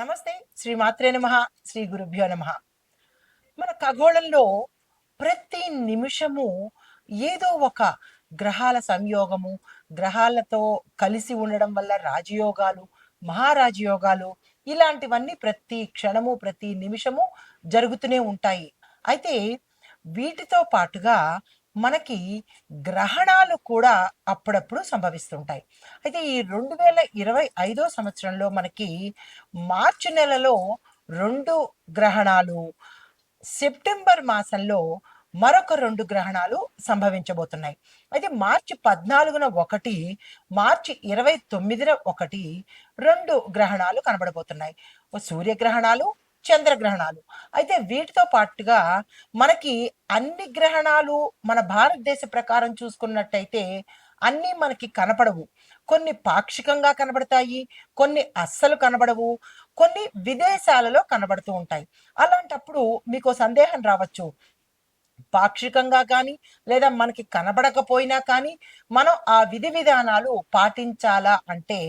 నమస్తే. శ్రీ మాత్రే నమ. శ్రీ గురుభ్యో నమ. మన ఖగోళంలో ప్రతి నిమిషము ఏదో ఒక గ్రహాల సంయోగము గ్రహాలతో కలిసి ఉండడం వల్ల రాజయోగాలు మహారాజయోగాలు ఇలాంటివన్నీ ప్రతి క్షణము ప్రతి నిమిషము జరుగుతూనే ఉంటాయి. అయితే వీటితో పాటుగా మనకి గ్రహణాలు కూడా అప్పుడప్పుడు సంభవిస్తుంటాయి. అయితే ఈ రెండు వేల ఇరవై ఐదో సంవత్సరంలో మనకి మార్చి నెలలో రెండు గ్రహణాలు సెప్టెంబర్ మాసంలో మరొక రెండు గ్రహణాలు సంభవించబోతున్నాయి. అయితే మార్చి పద్నాలుగున ఒకటి మార్చి ఇరవై తొమ్మిదిన ఒకటి రెండు గ్రహణాలు కనబడబోతున్నాయి. సూర్యగ్రహణాలు చంద్రగ్రహణాలు. అయితే వీటితో పాటుగా మనకి అన్ని గ్రహణాలు మన భారతదేశ ప్రకారం చూసుకున్నట్టయితే అన్నీ మనకి కనపడవు. కొన్ని పాక్షికంగా కనబడతాయి కొన్ని అస్సలు కనబడవు కొన్ని విదేశాలలో కనబడుతూ ఉంటాయి. అలాంటప్పుడు మీకు సందేహం రావచ్చు. పాక్షికంగా కానీ లేదా మనకి కనబడకపోయినా కానీ మనం ఆ విధి విధానాలు పాటించాలా అంటే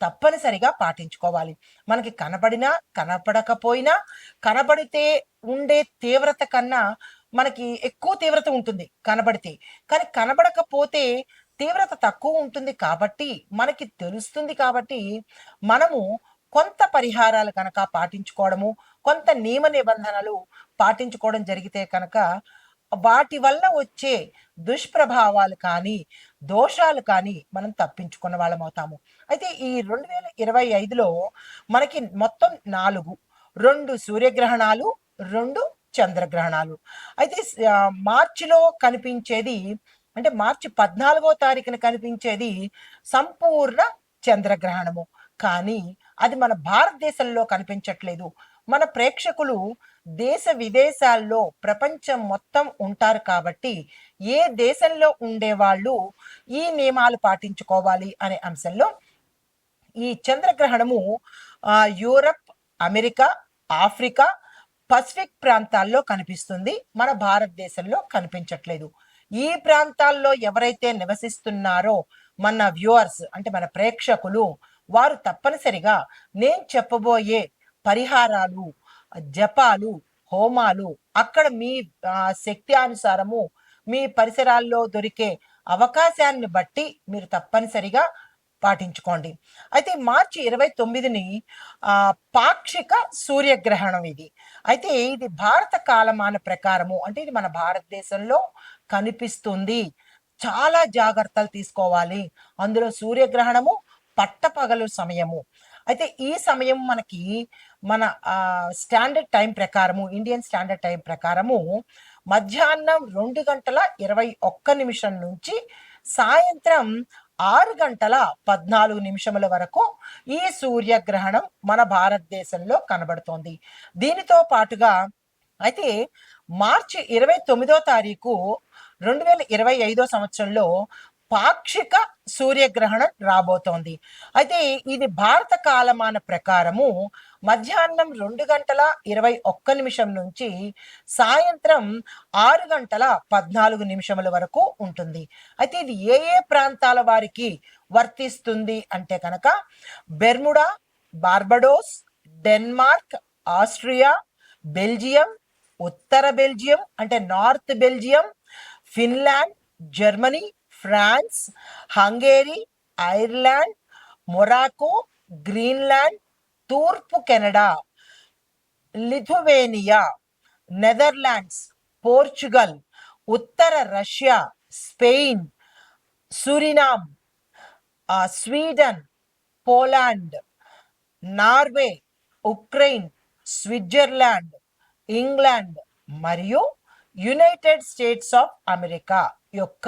తప్పనిసరిగా పాటించుకోవాలి. మనకి కనబడినా కనపడకపోయినా కనబడితే ఉండే తీవ్రత కన్నా మనకి ఎక్కువ తీవ్రత ఉంటుంది కనబడితే. కానీ కనబడకపోతే తీవ్రత తక్కువ ఉంటుంది కాబట్టి మనకి తెలుస్తుంది కాబట్టి మనము కొంత పరిహారాలు కనుక పాటించుకోవడము కొంత నియమ నిబంధనలు పాటించుకోవడం జరిగితే కనుక వాటి వల్ల వచ్చే దుష్ప్రభావాలు కానీ దోషాలు కానీ మనం తప్పించుకున్న వాళ్ళం అవుతాము. అయితే ఈ రెండు వేల ఇరవై ఐదులో మనకి మొత్తం నాలుగు రెండు సూర్యగ్రహణాలు రెండు చంద్రగ్రహణాలు. అయితే మార్చిలో కనిపించేది అంటే మార్చి పద్నాలుగో తారీఖున కనిపించేది సంపూర్ణ చంద్రగ్రహణము. కానీ అది మన భారతదేశంలో కనిపించట్లేదు. మన ప్రేక్షకులు దేశ విదేశాల్లో ప్రపంచం మొత్తం ఉంటారు కాబట్టి ఏ దేశంలో ఉండేవాళ్ళు ఈ నియమాలు పాటించుకోవాలి అనే అంశంలో ఈ చంద్రగ్రహణము యూరప్ అమెరికా ఆఫ్రికా పసిఫిక్ ప్రాంతాల్లో కనిపిస్తుంది. మన భారతదేశంలో కనిపించట్లేదు. ఈ ప్రాంతాల్లో ఎవరైతే నివసిస్తున్నారో మన వ్యూవర్స్ అంటే మన ప్రేక్షకులు వారు తప్పనిసరిగా నేను చెప్పబోయే పరిహారాలు జపాలు హోమాలు అక్కడ మీ శక్తి అనుసారము మీ పరిసరాల్లో దొరికే అవకాశాన్ని బట్టి మీరు తప్పనిసరిగా పాటించుకోండి. అయితే మార్చి ఇరవై తొమ్మిదిని ఆ పాక్షిక సూర్యగ్రహణం ఇది. అయితే ఇది భారత కాలమాన ప్రకారము అంటే ఇది మన భారతదేశంలో కనిపిస్తుంది. చాలా జాగ్రత్తలు తీసుకోవాలి. అందులో సూర్యగ్రహణము పట్టపగలు సమయము. అయితే ఈ సమయం మనకి మన స్టాండర్డ్ టైం ప్రకారము ఇండియన్ స్టాండర్డ్ టైం ప్రకారము మధ్యాహ్నం రెండు గంటల ఇరవై ఒక్క నిమిషం నుంచి సాయంత్రం ఆరు గంటల పద్నాలుగు నిమిషముల వరకు ఈ సూర్యగ్రహణం మన భారతదేశంలో కనబడుతోంది. దీనితో పాటుగా అయితే మార్చి ఇరవై తొమ్మిదో తారీఖు రెండు వేల ఇరవై ఐదో సంవత్సరంలో పాక్షిక సూర్యగ్రహణం రాబోతోంది. అయితే ఇది భారత కాలమాన ప్రకారము మధ్యాహ్నం రెండు గంటల ఇరవై ఒక్క నిమిషం నుంచి సాయంత్రం ఆరు గంటల పద్నాలుగు నిమిషముల వరకు ఉంటుంది. అయితే ఇది ఏ ఏ ప్రాంతాల వారికి వర్తిస్తుంది అంటే కనుక Bermuda Barbados Denmark Austria Belgium ఉత్తర బెల్జియం అంటే North Belgium Finland Germany France Hungary Ireland Morocco Greenland తూర్పు కెనడా లిథువేనియా నెదర్లాండ్స్ పోర్చుగల్ ఉత్తర రష్యా స్పెయిన్ సురినామ్ ఆ, Sweden Poland Norway Ukraine Switzerland England మరియు యునైటెడ్ స్టేట్స్ ఆఫ్ అమెరికా యొక్క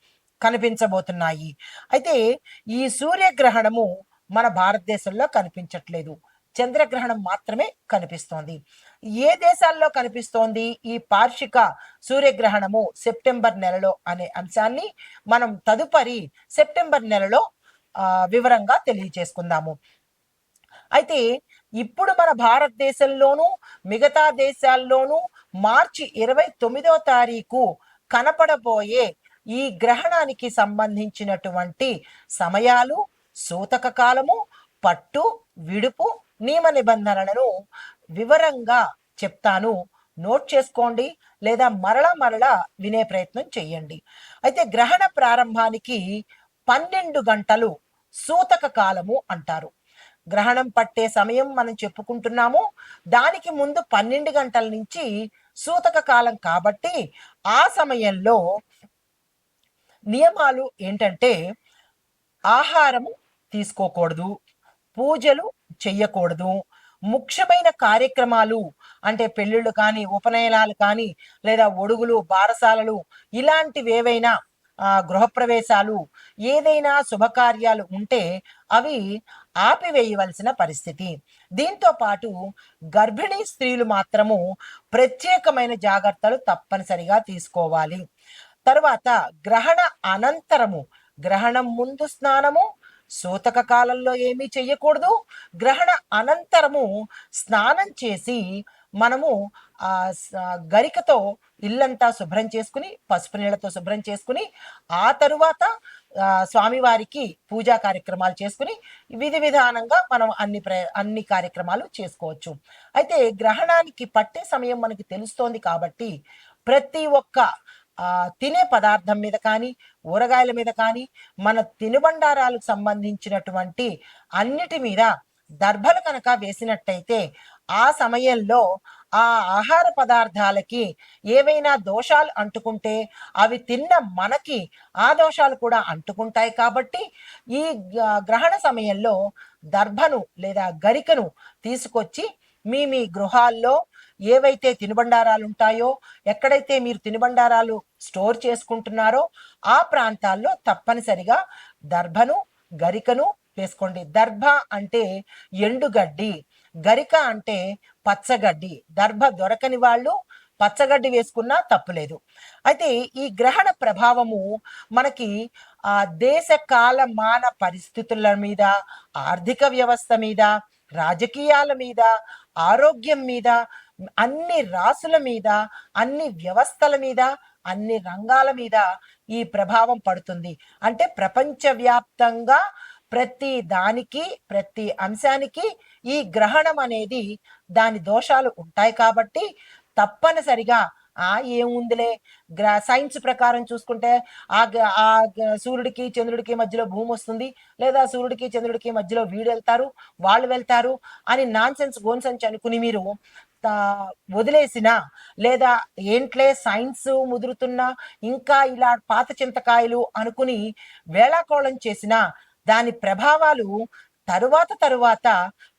కనిపించబోతున్నాయి. అయితే ఈ సూర్యగ్రహణము మన భారతదేశంలో కనిపించట్లేదు. చంద్రగ్రహణం మాత్రమే కనిపిస్తోంది. ఏ దేశాల్లో కనిపిస్తోంది? ఈ పార్షిక సూర్యగ్రహణము సెప్టెంబర్ నెలలో అనే అంశాన్ని మనం తదుపరి సెప్టెంబర్ నెలలో ఆ, వివరంగా తెలియచేసుకుందాము అయితే ఇప్పుడు మన భారతదేశంలోనూ మిగతా దేశాల్లోనూ మార్చి ఇరవై తొమ్మిదో తారీఖు కనపడబోయే ఈ గ్రహణానికి సంబంధించినటువంటి సమయాలు సూతక కాలము పట్టు విడుపు నియమ నిబంధనలను వివరంగా చెప్తాను. నోట్ చేసుకోండి లేదా మరలా మరలా వినే ప్రయత్నం చేయండి. అయితే గ్రహణ ప్రారంభానికి పన్నెండు గంటలు సూతక కాలము అంటారు. గ్రహణం పట్టే సమయం మనం చెప్పుకుంటున్నాము. దానికి ముందు పన్నెండు గంటల నుంచి సూతక కాలం కాబట్టి ఆ సమయంలో నియమాలు ఏంటంటే ఆహారము తీసుకోకూడదు పూజలు చెయ్యకూడదు ముఖ్యమైన కార్యక్రమాలు అంటే పెళ్ళిళ్ళు కానీ ఉపనయనాలు కానీ లేదా ఒడుగులు బారసాలలు ఇలాంటివి ఏవైనా ఆ, గృహప్రవేశాలు ఏదైనా శుభకార్యాలు ఉంటే అవి ఆపివేయవలసిన పరిస్థితి. దీంతో పాటు గర్భిణీ స్త్రీలు మాత్రము ప్రత్యేకమైన జాగ్రత్తలు తప్పనిసరిగా తీసుకోవాలి. తరువాత గ్రహణ అనంతరము గ్రహణం ముందు స్నానము సూతక కాలంలో ఏమీ చెయ్యకూడదు. గ్రహణ అనంతరము స్నానం చేసి మనము ఆ గరికతో ఇల్లంతా శుభ్రం చేసుకుని పసుపు నీళ్ళతో శుభ్రం చేసుకుని ఆ తరువాత స్వామివారికి పూజా కార్యక్రమాలు చేసుకుని విధి విధానంగా మనం అన్ని ప్ర అన్ని కార్యక్రమాలు చేసుకోవచ్చు. అయితే గ్రహణానికి పట్టే సమయం మనకి తెలుస్తోంది కాబట్టి ప్రతి ఒక్క తినే పదార్థం మీద కానీ ఊరగాయల మీద కానీ మన తినుబండారాలకు సంబంధించినటువంటి అన్నిటి మీద దర్భలు కనుక వేసినట్టయితే ఆ సమయంలో ఆ ఆహార పదార్థాలకి ఏవైనా దోషాలు అంటుకుంటే అవి తిన్న మనకి ఆ దోషాలు కూడా అంటుకుంటాయి కాబట్టి ఈ గ- గ్రహణ సమయంలో దర్భను లేదా గరికను తీసుకొచ్చి మీ మీ గృహాల్లో ఏవైతే తినుబండారాలు ఉంటాయో ఎక్కడైతే మీరు తినుబండారాలు స్టోర్ చేసుకుంటున్నారో ఆ ప్రాంతాల్లో తప్పనిసరిగా దర్భను గరికను వేసుకోండి. దర్భ అంటే ఎండుగడ్డి గరిక అంటే పచ్చగడ్డి. దర్భ దొరకని వాళ్ళు పచ్చగడ్డి వేసుకున్నా తప్పులేదు. అయితే ఈ గ్రహణ ప్రభావము మనకి ఆ దేశ కాల మాన పరిస్థితుల మీద ఆర్థిక వ్యవస్థ మీద రాజకీయాల మీద ఆరోగ్యం మీద అన్ని రాసుల మీద అన్ని వ్యవస్థల మీద అన్ని రంగాల మీద ఈ ప్రభావం పడుతుంది. అంటే ప్రపంచవ్యాప్తంగా ప్రతి దానికి ప్రతి అంశానికి ఈ గ్రహణం అనేది దాని దోషాలు ఉంటాయి కాబట్టి తప్పనిసరిగా ఆ ఏముందిలే? గ్రా సైన్స్ ప్రకారం చూసుకుంటే ఆ ఆ సూర్యుడికి చంద్రుడికి మధ్యలో భూమి వస్తుంది. లేదా సూర్యుడికి చంద్రుడికి మధ్యలో వీడు వెళ్తారు వాళ్ళు వెళ్తారు అని నాన్ సెన్స్ గోన్ సెన్స్ అనుకుని మీరు వదిలేసిన లేదా ఏంట్లే సైన్స్ ముదురుతున్నా ఇంకా ఇలా పాత చింతకాయలు అనుకుని వేళాకోళం చేసిన దాని ప్రభావాలు తరువాత తరువాత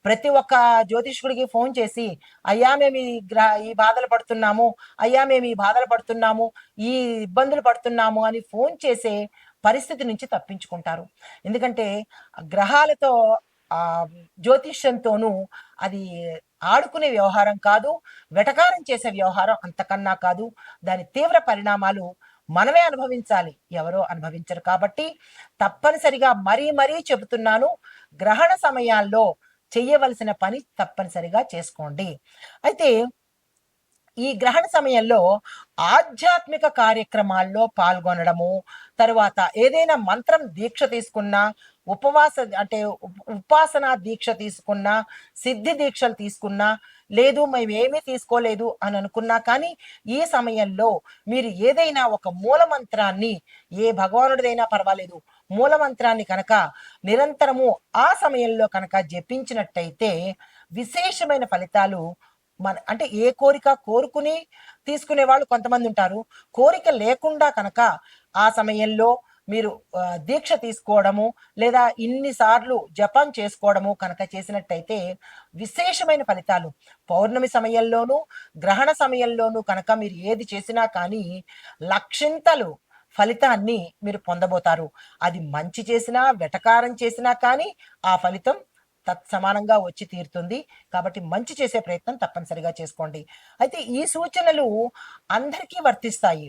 ప్రతి ఒక్క జ్యోతిష్కుడికి ఫోన్ చేసి అయ్యా మేము ఈ గ్రహ ఈ బాధలు పడుతున్నాము. అయ్యా మేము ఈ బాధలు పడుతున్నాము. ఈ ఇబ్బందులు పడుతున్నాము అని ఫోన్ చేసే పరిస్థితి నుంచి తప్పించుకుంటారు. ఎందుకంటే గ్రహాలతో ఆ జ్యోతిష్యంతోనూ అది ఆడుకునే వ్యవహారం కాదు వెటకారం చేసే వ్యవహారం అంతకన్నా కాదు. దాని తీవ్ర పరిణామాలు మనమే అనుభవించాలి. ఎవరో అనుభవించరు కాబట్టి తప్పనిసరిగా మరీ మరీ చెబుతున్నాను గ్రహణ సమయాల్లో చేయవలసిన పని తప్పనిసరిగా చేసుకోండి. అయితే ఈ గ్రహణ సమయంలో ఆధ్యాత్మిక కార్యక్రమాల్లో పాల్గొనడము తరువాత ఏదైనా మంత్రం దీక్ష తీసుకున్నా ఉపవాస అంటే ఉపాసన దీక్ష తీసుకున్నా సిద్ధి దీక్షలు తీసుకున్నా లేదు మేము ఏమీ తీసుకోలేదు అని అనుకున్నా కానీ ఈ సమయంలో మీరు ఏదైనా ఒక మూలమంత్రాన్ని ఏ భగవానుడిదైనా పర్వాలేదు మూలమంత్రాన్ని కనుక నిరంతరము ఆ సమయంలో కనుక జపించినట్టయితే విశేషమైన ఫలితాలు మన అంటే ఏ కోరిక కోరుకుని తీసుకునే వాళ్ళు కొంతమంది ఉంటారు. కోరిక లేకుండా కనుక ఆ సమయంలో మీరు దీక్ష తీసుకోవడము లేదా ఇన్నిసార్లు జపం చేసుకోవడము కనుక చేసినట్టయితే విశేషమైన ఫలితాలు. పౌర్ణమి సమయంలోనూ గ్రహణ సమయంలోనూ కనుక మీరు ఏది చేసినా కానీ లక్షింతలు ఫలితాన్ని మీరు పొందబోతారు. అది మంచి చేసినా వెటకారం చేసినా కానీ ఆ ఫలితం తత్సమానంగా వచ్చి తీరుతుంది. కాబట్టి మంచి చేసే ప్రయత్నం తప్పనిసరిగా చేసుకోండి. అయితే ఈ సూచనలు అందరికీ వర్తిస్తాయి.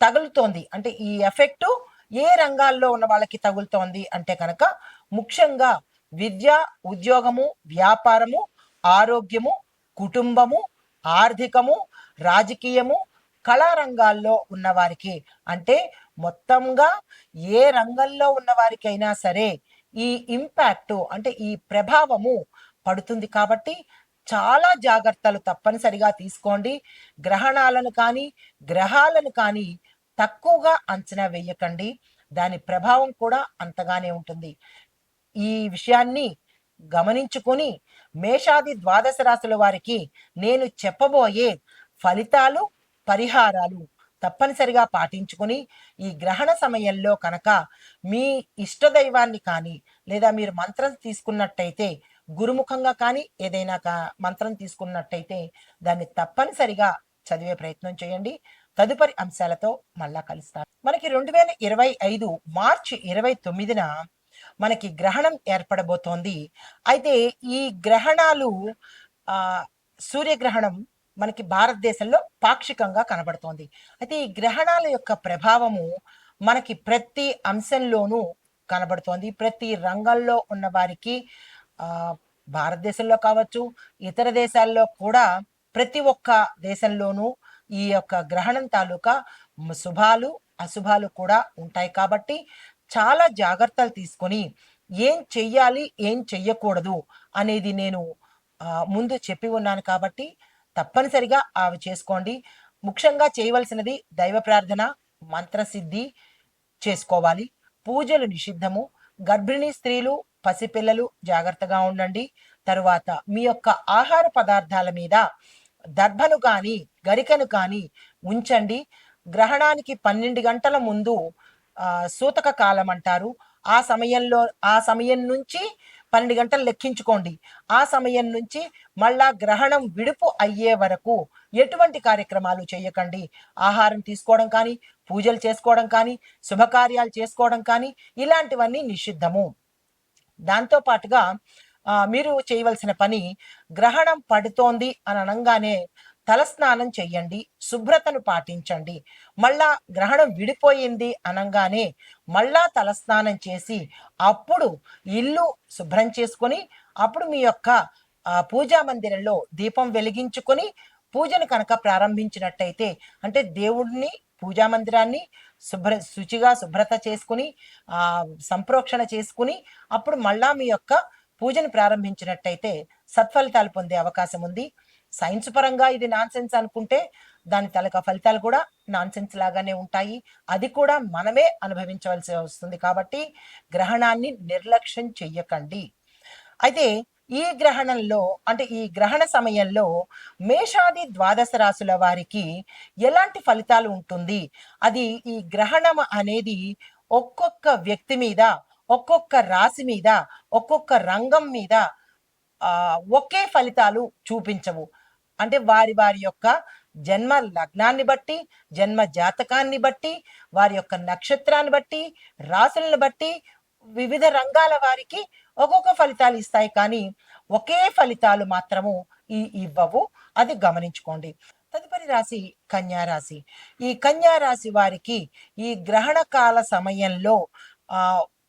తగులుతోంది. అంటే ఈ ఎఫెక్ట్ ఏ రంగాల్లో ఉన్న వాళ్ళకి తగులుతోంది అంటే కనుక ముఖ్యంగా విద్య ఉద్యోగము వ్యాపారము ఆరోగ్యము కుటుంబము ఆర్థికము రాజకీయము కళారంగాల్లో ఉన్నవారికి అంటే మొత్తంగా ఏ రంగంలో ఉన్నవారికైనా సరే ఈ ఇంపాక్ట్ అంటే ఈ ప్రభావము పడుతుంది కాబట్టి చాలా జాగ్రత్తలు తప్పనిసరిగా తీసుకోండి. గ్రహణాలను కానీ గ్రహాలను కానీ తక్కువగా అంచనా వేయకండి. దాని ప్రభావం కూడా అంతగానే ఉంటుంది. ఈ విషయాన్ని గమనించుకొని మేషాది ద్వాదశ రాశుల వారికి నేను చెప్పబోయే ఫలితాలు పరిహారాలు తప్పనిసరిగా పాటించుకొని ఈ గ్రహణ సమయంలో కనుక మీ ఇష్టదైవాన్ని కానీ లేదా మీరు మంత్రం తీసుకున్నట్టయితే గురుముఖంగా కానీ ఏదైనా కా- మంత్రం తీసుకున్నట్టయితే దాన్ని తప్పనిసరిగా చదివే ప్రయత్నం చేయండి. తదుపరి అంశాలతో మళ్ళా కలుస్తాను. మనకి రెండు వేల ఇరవై ఐదు మార్చి ఇరవై తొమ్మిదిన మనకి గ్రహణం ఏర్పడబోతోంది. అయితే ఈ గ్రహణాలు ఆ సూర్యగ్రహణం మనకి భారతదేశంలో పాక్షికంగా కనబడుతోంది. అయితే ఈ గ్రహణాల యొక్క ప్రభావము మనకి ప్రతి అంశంలోనూ కనబడుతోంది. ప్రతి రంగంలో ఉన్న వారికి భారతదేశంలో కావచ్చు ఇతర దేశాల్లో కూడా ప్రతి ఒక్క దేశంలోనూ ఈ యొక్క గ్రహణం తాలూకా శుభాలు అశుభాలు కూడా ఉంటాయి కాబట్టి చాలా జాగ్రత్తలు తీసుకొని ఏం చెయ్యాలి ఏం చెయ్యకూడదు అనేది నేను ముందు చెప్పి ఉన్నాను కాబట్టి తప్పనిసరిగా అవి చేసుకోండి. ముఖ్యంగా చేయవలసినది దైవ ప్రార్థన మంత్రసిద్ధి చేసుకోవాలి. పూజలు నిషిద్ధము. గర్భిణీ స్త్రీలు పసిపిల్లలు జాగ్రత్తగా ఉండండి. తరువాత మీ యొక్క ఆహార పదార్థాల మీద దర్భను కానీ గరికను కానీ ఉంచండి. గ్రహణానికి పన్నెండు గంటల ముందు సూతక కాలం అంటారు. ఆ సమయంలో ఆ సమయం నుంచి పన్నెండు గంటలు లెక్కించుకోండి. ఆ సమయం నుంచి మళ్ళా గ్రహణం విడుపు అయ్యే వరకు ఎటువంటి కార్యక్రమాలు చేయకండి. ఆహారం తీసుకోవడం కానీ పూజలు చేసుకోవడం కానీ శుభకార్యాలు చేసుకోవడం కానీ ఇలాంటివన్నీ నిషిద్ధము. దాంతో పాటుగా మీరు చేయవలసిన పని గ్రహణం పడుతోంది అని అనగానే తలస్నానం చెయ్యండి శుభ్రతను పాటించండి. మళ్ళా గ్రహణం విడిపోయింది అనగానే మళ్ళా తలస్నానం చేసి అప్పుడు ఇల్లు శుభ్రం చేసుకొని అప్పుడు మీ యొక్క పూజా మందిరంలో దీపం వెలిగించుకొని పూజను కనుక ప్రారంభించినట్టయితే అంటే దేవుడిని పూజా మందిరాన్ని శుభ్ర శుచిగా శుభ్రత చేసుకుని ఆ సంప్రోక్షణ చేసుకుని అప్పుడు మళ్ళా మీ యొక్క పూజను ప్రారంభించినట్టయితే సత్ఫలితాలు పొందే అవకాశం ఉంది. సైన్స్ పరంగా ఇది నాన్ సెన్స్ అనుకుంటే దాని తలక ఫలితాలు కూడా నాన్ సెన్స్ లాగానే ఉంటాయి. అది కూడా మనమే అనుభవించవలసి వస్తుంది కాబట్టి గ్రహణాన్ని నిర్లక్ష్యం చెయ్యకండి. అయితే ఈ గ్రహణంలో అంటే ఈ గ్రహణ సమయంలో మేషాది ద్వాదశ రాశుల వారికి ఎలాంటి ఫలితాలు ఉంటుంది? అది ఈ గ్రహణం అనేది ఒక్కొక్క వ్యక్తి మీద ఒక్కొక్క రాశి మీద ఒక్కొక్క రంగం మీద ఒకే ఫలితాలు చూపించవు. అంటే వారి వారి యొక్క జన్మ లగ్నాన్ని బట్టి జన్మ జాతకాన్ని బట్టి వారి యొక్క నక్షత్రాన్ని బట్టి రాశులను బట్టి వివిధ రంగాల వారికి ఒక్కొక్క ఫలితాలు ఇస్తాయి కానీ ఒకే ఫలితాలు మాత్రము ఈ ఇవ్వవు. అది గమనించుకోండి. తదుపరి రాశి కన్యారాశి ఈ కన్యారాశి వారికి ఈ గ్రహణ కాల సమయంలో ఆ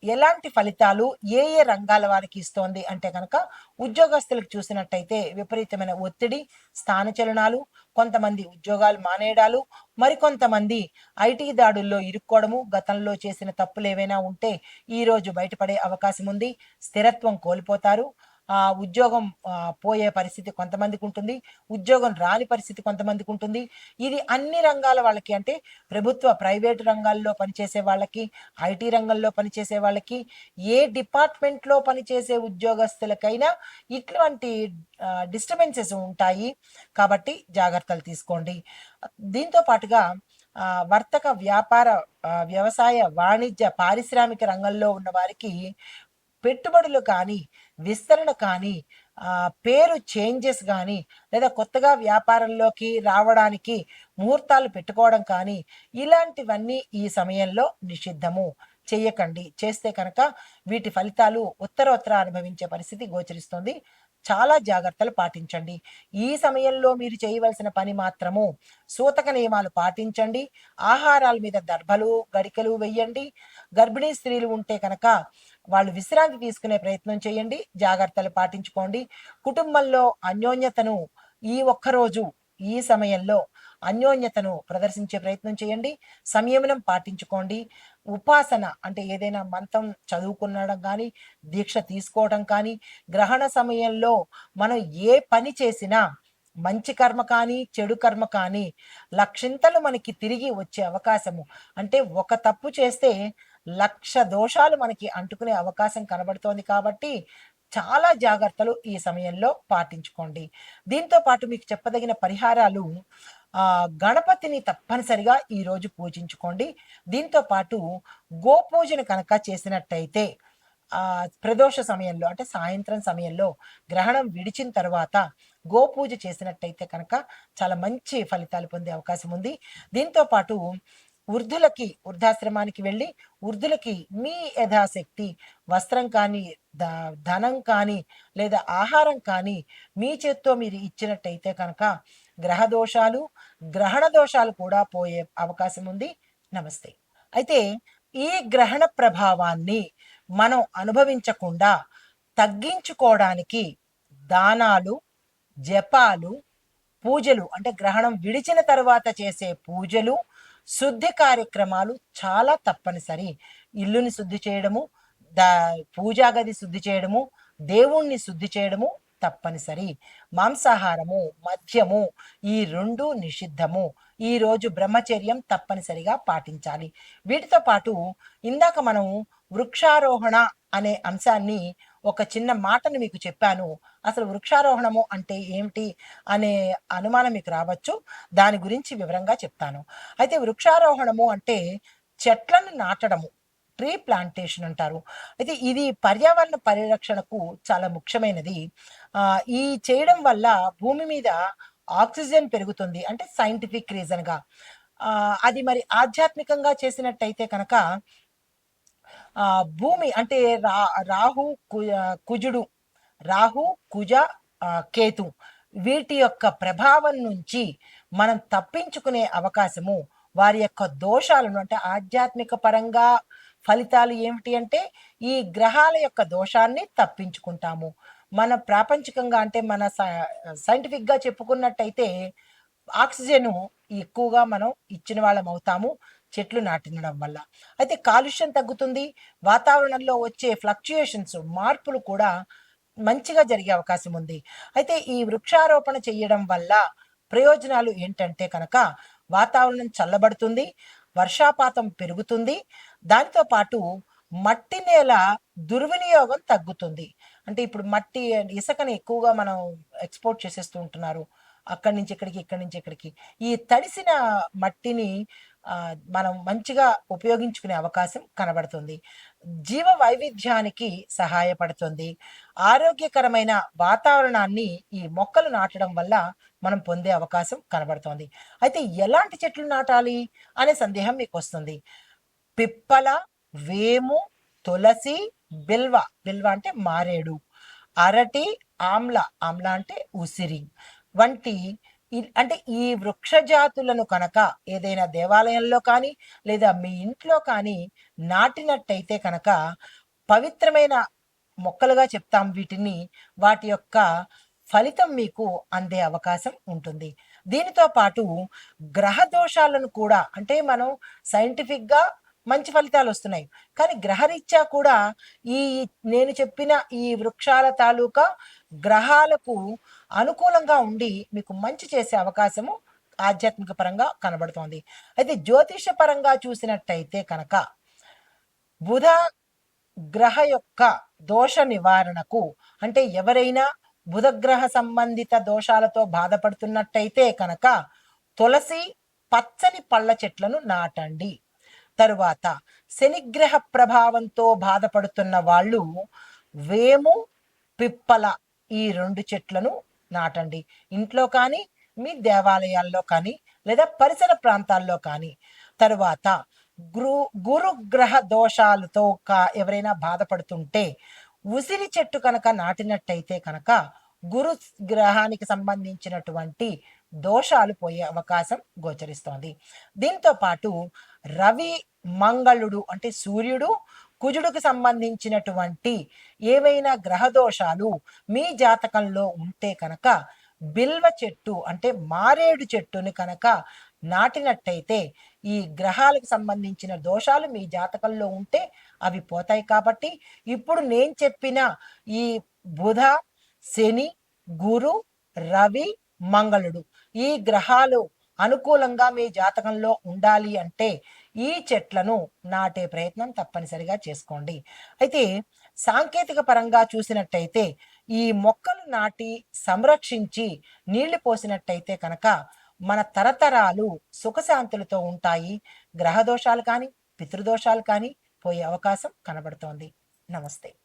ఎలాంటి ఫలితాలు ఏ ఏ రంగాల వారికి ఇస్తోంది అంటే కనుక ఉద్యోగస్తులకు చూసినట్టయితే విపరీతమైన ఒత్తిడి స్థానచలనాలు కొంతమంది ఉద్యోగాలు మానేయడాలు మరికొంతమంది ఐటీ దాడుల్లో ఇరుక్కోవడము గతంలో చేసిన తప్పులు ఏవైనా ఉంటే ఈ రోజు బయటపడే అవకాశం ఉంది స్థిరత్వం కోల్పోతారు. ఉద్యోగం పోయే పరిస్థితి కొంతమందికి ఉంటుంది ఉద్యోగం రాని పరిస్థితి కొంతమందికి ఉంటుంది. ఇది అన్ని రంగాల వాళ్ళకి అంటే ప్రభుత్వ ప్రైవేట్ రంగాల్లో పనిచేసే వాళ్ళకి ఐటీ రంగంలో పనిచేసే వాళ్ళకి ఏ డిపార్ట్మెంట్లో పనిచేసే ఉద్యోగస్తులకైనా ఇటువంటి డిస్టర్బెన్సెస్ ఉంటాయి. కాబట్టి జాగ్రత్తలు తీసుకోండి. దీంతో పాటుగా వర్తక వ్యాపార వ్యవసాయ వాణిజ్య పారిశ్రామిక రంగంలో ఉన్న వారికి పెట్టుబడులు కానీ విస్తరణ కానీ పేరు చేంజెస్ కానీ లేదా కొత్తగా వ్యాపారంలోకి రావడానికి ముహూర్తాలు పెట్టుకోవడం కానీ ఇలాంటివన్నీ ఈ సమయంలో నిషిద్ధము. చెయ్యకండి. చేస్తే కనుక వీటి ఫలితాలు ఉత్తరోత్తర అనుభవించే పరిస్థితి గోచరిస్తుంది. చాలా జాగ్రత్తలు పాటించండి. ఈ సమయంలో మీరు చేయవలసిన పని మాత్రము సూతక నియమాలు పాటించండి. ఆహారాల మీద దర్భలు గడికలు వెయ్యండి గర్భిణీ స్త్రీలు ఉంటే కనుక వాళ్ళు విశ్రాంతి తీసుకునే ప్రయత్నం చేయండి. జాగ్రత్తలు పాటించుకోండి. కుటుంబంలో అన్యోన్యతను ఈ ఒక్కరోజు ఈ సమయంలో అన్యోన్యతను ప్రదర్శించే ప్రయత్నం చేయండి. సంయమనం పాటించుకోండి. ఉపాసన అంటే ఏదైనా మంత్రం చదువుకునడం కానీ దీక్ష తీసుకోవడం కానీ గ్రహణ సమయంలో మనం ఏ పని చేసినా మంచి కర్మ కానీ చెడు కర్మ కానీ లక్షింతలు మనకి తిరిగి వచ్చే అవకాశము. అంటే ఒక తప్పు చేస్తే లక్ష దోషాలు మనకి అంటుకునే అవకాశం కనబడుతోంది కాబట్టి చాలా జాగ్రత్తలు ఈ సమయంలో పాటించుకోండి. దీంతో పాటు మీకు చెప్పదగిన పరిహారాలు గణపతిని తప్పనిసరిగా ఈరోజు పూజించుకోండి. దీంతో పాటు గోపూజను కనుక చేసినట్టయితే ప్రదోష సమయంలో అంటే సాయంత్రం సమయంలో గ్రహణం విడిచిన తర్వాత గోపూజ చేసినట్టయితే కనుక చాలా మంచి ఫలితాలు పొందే అవకాశం ఉంది. దీంతో పాటు వృద్ధులకి వృద్ధాశ్రమానికి వెళ్ళి వృద్ధులకి మీ యథాశక్తి వస్త్రం కానీ ద- ధనం కానీ లేదా ఆహారం కానీ మీ చేత్తో మీరు ఇచ్చినట్టయితే కనుక గ్రహ దోషాలు గ్రహణ దోషాలు కూడా పోయే అవకాశం ఉంది నమస్తే. అయితే ఈ గ్రహణ ప్రభావాన్ని మనం అనుభవించకుండా తగ్గించుకోవడానికి దానాలు జపాలు పూజలు అంటే గ్రహణం విడిచిన తర్వాత చేసే పూజలు శుద్ధి కార్యక్రమాలు చాలా తప్పనిసరి. ఇల్లుని శుద్ధి చేయడము దా పూజాగది శుద్ధి చేయడము దేవుణ్ణి శుద్ధి చేయడము తప్పనిసరి. మాంసాహారము మద్యము ఈ రెండు నిషిద్ధము. ఈ రోజు బ్రహ్మచర్యం తప్పనిసరిగా పాటించాలి. వీటితో పాటు ఇందాక మనం వృక్షారోహణ అనే అంశాన్ని ఒక చిన్న మాటను మీకు చెప్పాను. అసలు వృక్షారోహణము అంటే ఏమిటి అనే అనుమానం మీకు రావచ్చు. దాని గురించి వివరంగా చెప్తాను. అయితే వృక్షారోహణము అంటే చెట్లను నాటడము. ట్రీ ప్లాంటేషన్ అంటారు. అయితే ఇది పర్యావరణ పరిరక్షణకు చాలా ముఖ్యమైనది. ఈ చేయడం వల్ల భూమి మీద ఆక్సిజన్ పెరుగుతుంది అంటే సైంటిఫిక్ రీజన్గా అది మరి ఆధ్యాత్మికంగా చేసినట్టయితే కనుక భూమి అంటే రా రాహు కు- కుజుడు రాహు కుజ కేతు వీటి యొక్క ప్రభావం నుంచి మనం తప్పించుకునే అవకాశము వారి యొక్క దోషాలను అంటే ఆధ్యాత్మిక పరంగా ఫలితాలు ఏమిటి అంటే ఈ గ్రహాల యొక్క దోషాన్ని తప్పించుకుంటాము. మన ప్రాపంచికంగా అంటే మన సైంటిఫిక్గా చెప్పుకున్నట్టయితే ఆక్సిజన్ ఎక్కువగా మనం ఇచ్చిన వాళ్ళం అవుతాము చెట్లు నాటినడం వల్ల. అయితే కాలుష్యం తగ్గుతుంది వాతావరణంలో వచ్చే ఫ్లక్చుయేషన్స్ మార్పులు కూడా మంచిగా జరిగే అవకాశం ఉంది. అయితే ఈ వృక్షారోపణ చేయడం వల్ల ప్రయోజనాలు ఏంటంటే కనుక వాతావరణం చల్లబడుతుంది వర్షాపాతం పెరుగుతుంది దాంతో పాటు మట్టి నేల దుర్వినియోగం తగ్గుతుంది. అంటే ఇప్పుడు మట్టి ఇసుకని ఎక్కువగా మనం ఎక్స్పోర్ట్ చేసేస్తూ ఉంటున్నారు. అక్కడి నుంచి ఇక్కడికి ఇక్కడి నుంచి ఇక్కడికి. ఈ తడిసిన మట్టిని మనం మంచిగా ఉపయోగించుకునే అవకాశం కనబడుతుంది. జీవ వైవిధ్యానికి సహాయపడుతుంది. ఆరోగ్యకరమైన వాతావరణాన్ని ఈ మొక్కలు నాటడం వల్ల మనం పొందే అవకాశం కనబడుతుంది. అయితే ఎలాంటి చెట్లు నాటాలి అనే సందేహం మీకు వస్తుంది. పిప్పల వేము తులసి బిల్వ బిల్వ అంటే మారేడు. అరటి ఆమ్ల ఆమ్ల అంటే ఉసిరి. వంటి అంటే ఈ వృక్ష జాతులను కనుక ఏదైనా దేవాలయంలో కానీ లేదా మీ ఇంట్లో కానీ నాటినట్టయితే కనుక పవిత్రమైన మొక్కలుగా చెప్తాం వీటిని వాటి యొక్క ఫలితం మీకు అందే అవకాశం ఉంటుంది. దీనితో పాటు గ్రహ దోషాలను కూడా అంటే మనం సైంటిఫిక్గా మంచి ఫలితాలు వస్తున్నాయి. కానీ గ్రహరీత్యా కూడా ఈ నేను చెప్పిన ఈ వృక్షాల తాలూకా గ్రహాలకు అనుకూలంగా ఉండి మీకు మంచి చేసే అవకాశము ఆధ్యాత్మిక పరంగా కనబడుతోంది. అయితే జ్యోతిష పరంగా చూసినట్టయితే కనుక బుధ గ్రహ యొక్క దోష నివారణకు అంటే ఎవరైనా బుధగ్రహ సంబంధిత దోషాలతో బాధపడుతున్నట్టయితే కనుక తులసి పచ్చని పళ్ళ చెట్లను నాటండి. తరువాత శనిగ్రహ ప్రభావంతో బాధపడుతున్న వాళ్ళు వేము పిప్పల ఈ రెండు చెట్లను నాటండి. ఇంట్లో కానీ మీ దేవాలయాల్లో కానీ లేదా పరిసర ప్రాంతాల్లో కానీ. తరువాత గురు గురుగ్రహ దోషాలతో కా- ఎవరైనా బాధపడుతుంటే ఉసిరి చెట్టు కనుక నాటినట్టయితే కనుక గురు గ్రహానికి సంబంధించినటువంటి దోషాలు పోయే అవకాశం గోచరిస్తోంది. దీంతో పాటు రవి మంగళుడు అంటే సూర్యుడు కుజుడుకు సంబంధించినటువంటి ఏవైనా గ్రహ దోషాలు మీ జాతకంలో ఉంటే కనుక బిల్వ చెట్టు అంటే మారేడు చెట్టుని కనుక నాటినట్టయితే ఈ గ్రహాలకు సంబంధించిన దోషాలు మీ జాతకంలో ఉంటే అవి పోతాయి కాబట్టి ఇప్పుడు నేను చెప్పిన ఈ బుధ శని గురు రవి మంగళుడు ఈ గ్రహాలు అనుకూలంగా మీ జాతకంలో ఉండాలి అంటే ఈ చెట్లను నాటే ప్రయత్నం తప్పనిసరిగా చేసుకోండి. అయితే సాంకేతిక పరంగా చూసినట్టయితే ఈ మొక్కలు నాటి సంరక్షించి నీళ్ళు పోసినట్టయితే కనుక మన తరతరాలు సుఖశాంతులతో ఉంటాయి. గ్రహ దోషాలు కానీ పితృదోషాలు కానీ పోయే అవకాశం కనబడుతోంది. నమస్తే.